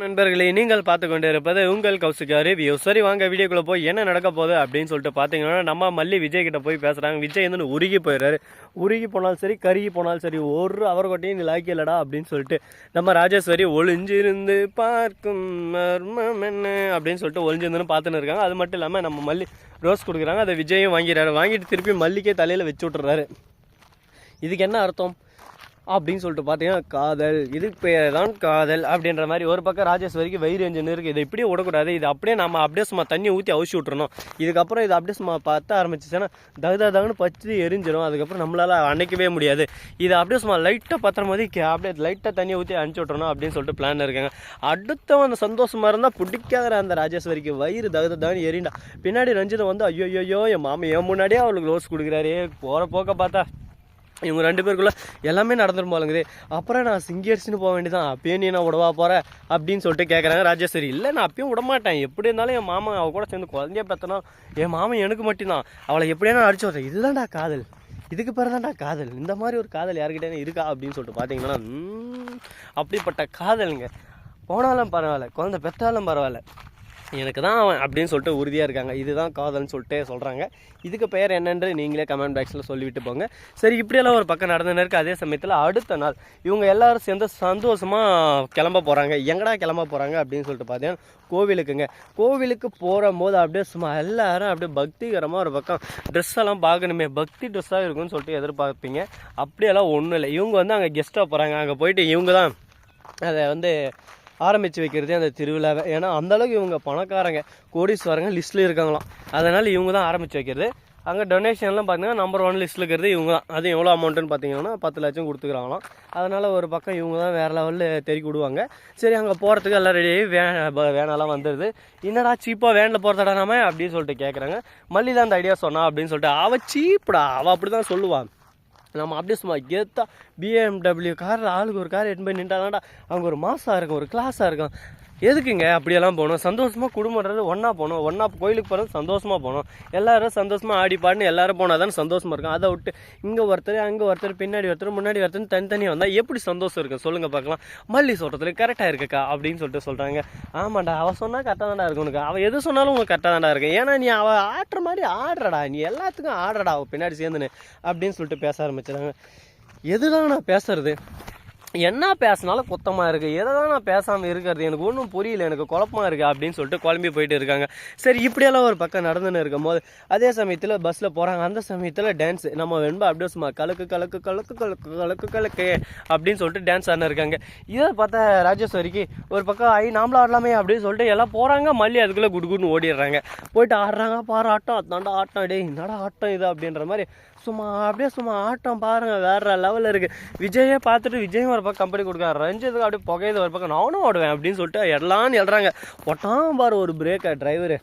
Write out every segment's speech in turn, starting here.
நண்பர்களே நீங்கள் பார்த்து கொண்டு இருப்பது உங்கள் கௌசிகா ரிவ்யூ. சரி வாங்க வீடியோக்குள்ளே போய் என்ன நடக்க போகுது அப்படின்னு சொல்லிட்டு பார்த்தீங்கன்னா நம்ம மல்லி விஜய் கிட்ட போய் பேசுகிறாங்க விஜய் வந்து உருகி போயிடுறாரு. உருகி போனாலும் சரி கருகி போனாலும் சரி ஒரு அவர் கொட்டையும் நீ லாய்க்கலடா அப்படின்னு சொல்லிட்டு நம்ம ராஜேஸ்வரி ஒளிஞ்சிருந்து பார்க்கும் மர்மம் என்ன அப்படின்னு சொல்லிட்டு ஒளிஞ்சிருந்துன்னு பார்த்துன்னு இருக்காங்க. அது மட்டும் இல்லாமல் நம்ம மல்லி ரோஸ் கொடுக்குறாங்க. அதை விஜயும் வாங்கிடுறாரு. வாங்கிட்டு திருப்பி மல்லிக்கே தலையில் வச்சு விட்டுறாரு. இதுக்கு என்ன அர்த்தம்? அப்படின்னு சொல்லிட்டு பார்த்தீங்கன்னா காதல் இதுக்கு பேர் தான் காதல் அப்படின்ற மாதிரி ஒரு பக்கம் ராஜேஸ்வரிக்கு வயிறு எஞ்சின் இருக்குது இதை இப்படியே விடக்கூடாது இது அப்படியே நம்ம அப்படியே சும்மா தண்ணி ஊற்றி அவிச்சு விட்றணும் இதுக்கப்புறம் இது அப்படியே சும்மா பற்ற ஆரம்பிச்சிச்சுன்னா தகுதா தகுன்னு பச்சு எரிஞ்சிடும் அதுக்கப்புறம் நம்மளால் அணைக்கவே முடியாது. இதை அப்படியே சும்மா லைட்டாக பத்திரம் மாதிரி கே- அப்படியே லைட்டாக தண்ணியை ஊற்றி அனுப்பிச்சி விட்றணும் அப்படின்னு சொல்லிட்டு பிளான் இருக்காங்க. அடுத்தவன் அந்த சந்தோஷமாக இருந்தால் பிடிக்காத அந்த ராஜேஸ்வரிக்கு வயிறு தகுத தகுன்னு எரிண்டா பின்னாடி ரஞ்சிதம் வந்து ஐயோ ஐயோ என் மாமா என் முன்னாடியே அவளுக்கு ரோஸ் கொடுக்குறாரே. போகிற போக்க பார்த்தா இவங்க ரெண்டு பேருக்குள்ள எல்லாமே நடந்துரும் போலங்குது அப்புறம் நான் சிங்கர்ஸ்னு போக வேண்டியதான் அப்பயும் நீ நான் விடவா போகிற அப்படின்னு சொல்லிட்டு கேட்குறாங்க ராஜேஸ்வரி இல்லை நான் அப்பயும் விட மாட்டேன் எப்படி இருந்தாலும் என் மாமா அவள் கூட சேர்ந்து குழந்தைய பெத்தனா? என் மாமன் எனக்கு மட்டும்தான். அவளை எப்படியா நான் அடிச்சு விட்றேன் இதுதான்டா காதல். இதுக்கு பிறகு தான்டா காதல். இந்த மாதிரி ஒரு காதல் யாருக்கிட்டே இருக்கா அப்படின்னு சொல்லிட்டு பார்த்தீங்கன்னா அப்படிப்பட்ட காதலுங்க. போனாலும் பரவாயில்ல. குழந்தை பெற்றாலும் பரவாயில்ல. எனக்கு தான் அவன் அப்படின்னு சொல்லிட்டு உறுதியாக இருக்காங்க. இதுதான் காதல்னு சொல்லிட்டு சொல்கிறாங்க இதுக்கு பெயர் என்னன்று நீங்களே கமெண்ட் பாக்ஸில் சொல்லிவிட்டு போங்க. சரி இப்படியெல்லாம் ஒரு பக்கம் நடந்துன்னு இருக்கு அதே சமயத்தில் அடுத்த நாள் இவங்க எல்லாரும் சேர்ந்து சந்தோஷமாக கிளம்ப போகிறாங்க எங்கடா கிளம்ப போகிறாங்க அப்படின்னு சொல்லிட்டு பார்த்தீங்கன்னா கோவிலுக்குங்க. கோவிலுக்கு போகிற போது அப்படியே சும்மா எல்லாரும் அப்படியே பக்திகரமாக ஒரு பக்கம் ட்ரெஸ் எல்லாம் பார்க்கணுமே. பக்தி ட்ரெஸ்ஸாக இருக்கும்னு சொல்லிட்டு எதிர்பார்ப்பீங்க. அப்படியெல்லாம் ஒன்றும் இல்லை. இவங்க வந்து அங்கே கெஸ்ட்டாக போகிறாங்க அங்கே போயிட்டு இவங்க தான் அதை வந்து ஆரம்பித்து வைக்கிறதே அந்த திருவிழாவை. ஏன்னா அந்தளவுக்கு இவங்க பணக்காரங்க கோடீஸ்வரங்க லிஸ்ட்டில் இருக்காங்களாம். அதனால் இவங்க தான் ஆரம்பித்து வைக்கிறது. அங்கே டொனேஷன்லாம் பார்த்தீங்கன்னா நம்பர் ஒன் லிஸ்ட்டில் இருக்கிறது இவங்க தான். அது எவ்வளோ அமௌண்ட்டுன்னு பார்த்தீங்கன்னா பத்து லட்சம் கொடுத்துக்கிறாங்களாம். அதனால் ஒரு பக்கம் இவங்க தான் வேறு லெவலில் தெறி விடுவாங்க சரி அங்கே போகிறதுக்கு எல்லாம் ரெடியாகி வேன் வே வேனெல்லாம் வந்துடுது என்னடா சீப்பாக வேனில் போகிறதடா நாம அப்படின்னு சொல்லிட்டு கேட்குறாங்க மல்லி தான் அந்த ஐடியா சொன்னா அப்படின்னு சொல்லிட்டு அவள் சீப்புடா அவள் அப்படி தான் சொல்லுவாள் நம்ம அப்படியே சும்மா கெத்தா பிஎம்டபிள்யூ கார் ஆளுக்கு ஒரு கார் எட்டு போய் நின்றாதான்டா. அவங்க ஒரு மாசாக இருக்கும் ஒரு கிளாஸாக இருக்கும். எதுக்குங்க அப்படியெல்லாம் போகணும்? சந்தோஷமாக குடும்பன்றது ஒன்றா போகணும். ஒன்றா கோயிலுக்கு போகிறது சந்தோஷமாக போகணும். எல்லாரும் சந்தோஷமாக ஆடி பாடினு எல்லாரும் போனால் தான் சந்தோஷமாக இருக்கும். அதை விட்டு இங்கே ஒருத்தர் அங்கே ஒருத்தர் பின்னாடி ஒருத்தர் முன்னாடி ஒருத்தர் தனித்தனியாக வந்தால் எப்படி சந்தோஷம் இருக்கும் சொல்லுங்கள் பார்க்கலாம். மல்லி சொல்கிறதுல கரெக்டாக இருக்குக்கா அப்படின்னு சொல்லிட்டு சொல்கிறாங்க ஆமாண்டா அவள் சொன்னால் கரெக்டாக தான்டா இருக்கும் உனக்கு. அவள் எது சொன்னாலும் உனக்கு கரெக்டாக தான்டா இருக்கும். ஏன்னா நீ அவள் ஆடுற மாதிரி ஆடுறடா. நீ எல்லாத்துக்கும் ஆடுறடா அவள் பின்னாடி சேர்ந்துன்னு அப்படின்னு சொல்லிட்டு பேச ஆரம்பிச்சிடாங்க எதுதான் நான் பேசுறது? என்ன பேசினாலும் குத்தமாக இருக்குது எதை தான் நான் பேசாமல் இருக்கிறது? எனக்கு ஒன்றும் புரியல. எனக்கு குழப்பமாக இருக்குது அப்படின்னு சொல்லிட்டு குழம்பி போயிட்டு இருக்காங்க. சரி இப்படியெல்லாம் ஒரு பக்கம் நடந்துன்னு இருக்கும் போது அதே சமயத்தில் பஸ்ஸில் போகிறாங்க அந்த சமயத்தில் டான்ஸ் நம்ம வெண்பா அப்படியே சும்மா கலக்கு கலக்கு கலக்கு கலக்கு கலக்கு கலக்கு அப்படின்னு சொல்லிட்டு டான்ஸ் ஆடின இருக்காங்க. இதை பார்த்தா ராஜேஸ்வரிக்கு ஒரு பக்கம் ஐ நாமளும் ஆடலாமே அப்படின்னு சொல்லிட்டு எல்லாம் போகிறாங்க மல்லி அதுக்குள்ளே குடுகுடுன்னு ஓடிடுறாங்க. போயிட்டு ஆடுறாங்க. பாரு ஆட்டம். அதாண்டா ஆட்டம். டே என்னடா ஆட்டம் இது? அப்படின்ற மாதிரி சும்மா அப்படியே சும்மா ஆட்டம் பாருங்கள் வேறு லெவலில் இருக்குது விஜயே பார்த்துட்டு விஜயும் ஒரு பக்கம் கம்பெனி கொடுக்காரு ரஞ்சித்துக்கு அப்படியே புகையுது ஒரு பக்கம் நானும் ஓடுவேன் அப்படின்னு சொல்லிட்டு எல்லாம்னு எழுறாங்க. போட்டான் பாரு ஒரு பிரேக்கை டிரைவரு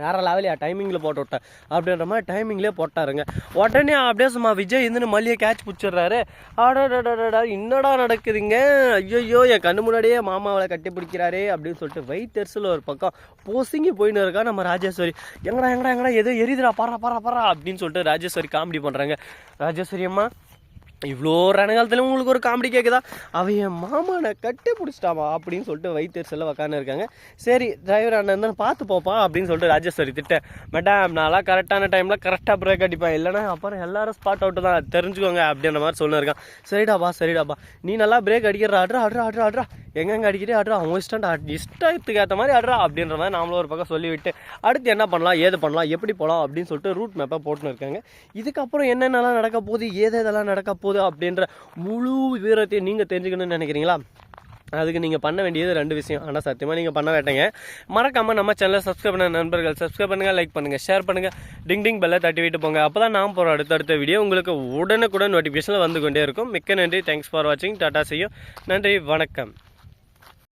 வேற லெவலையா டைமிங்கில் போட்டு விட்டேன். அப்படின்ற மாதிரி டைமிங்லேயே போட்டாருங்க. உடனே அப்படியே சும்மா விஜய் இருந்து மல்லியை கேட்ச் பிடிச்சிடுறாரு. ஆடாடாடாடா என்னடா நடக்குதுங்க? ஐயோ என் கண்ணு முன்னாடியே மாமாவளை கட்டி பிடிக்கிறாரே அப்படின்னு சொல்லிட்டு வயிற்றுல ஒரு பக்கம் பொசுங்கி போயின்னு இருக்கா நம்ம ராஜேஸ்வரி. எங்கடா எங்கடா எங்கடா எதோ எரியுதுடா பரா பரா பரா அப்படின்னு சொல்லிட்டு ராஜேஸ்வரி காமெடி பண்ணுறாங்க ராஜேஸ்வரி அம்மா இவ்வளோ ரணகாலத்தில் உங்களுக்கு ஒரு காமெடி கேட்குதா அவன் என் மாமானை கட்டி பிடிச்சிட்டாமா அப்படின்னு சொல்லிட்டு வைத்தியர் செல்ல உக்காந்து இருக்காங்க. சரி டிரைவர் அண்ணன் தான் பார்த்து போப்பா அப்படின்னு சொல்லிட்டு ராஜேஸ்வரி திட்ட மேடம் நான்லாம் கரெக்டான டைமில் கரெக்டாக பிரேக் அடிப்பேன். இல்லைனா அப்புறம் எல்லாரும் ஸ்பாட் அவுட்டு தான். தெரிஞ்சுக்கோங்க அப்படின்ற மாதிரி சொல்லிருக்கான் சரிடாப்பா சரிடாப்பா. நீ நல்லா பிரேக் அடிக்கிற ஆட்ரா ஆட்ரா ஆட்ரா ஆட்ரா எங்கெங்கே அடிக்கிறே ஆடுறா அவங்க இஷ்டம்டா இஷ்டத்துக்கு ஏற்ற மாதிரி ஆடுறா அப்படின்ற மாதிரி நாமளும் ஒரு பக்கம் சொல்லிவிட்டு அடுத்து என்ன பண்ணலாம் ஏது பண்ணலாம் எப்படி போகலாம் அப்படின்னு சொல்லிட்டு ரூட் மேப்பை போட்டுன்னு இருக்காங்க. இதுக்கப்புறம் என்னென்னலாம் நடக்க போகுது ஏது எதெல்லாம் நடக்க போகுது அப்படின்ற முழு விவரத்தையும் நீங்கள் தெரிஞ்சுக்கணும்னு நினைக்கிறீங்களா? அதுக்கு நீங்கள் பண்ண வேண்டியது ரெண்டு விஷயம். ஆனால் சத்தியமாக நீங்கள் பண்ண வேட்டேங்க. மறக்காமல் நம்ம சேனலை சப்ஸ்கிரைப் பண்ண நண்பர்கள் சப்ஸ்கிரைப் பண்ணுங்கள் லைக் பண்ணுங்கள் ஷேர் பண்ணுங்கள் டிங் டிங் பெல்லை தட்டி விட்டு போங்க. அப்போ தான் நான் போகிற அடுத்தடுத்த வீடியோ உங்களுக்கு உடனுக்குடன் நோட்டிஃபிகேஷனில் வந்து கொண்டே இருக்கும். மிக்க நன்றி. தேங்க்ஸ் ஃபார் வாட்சிங் டாட்டா செய்யும் நன்றி. வணக்கம்.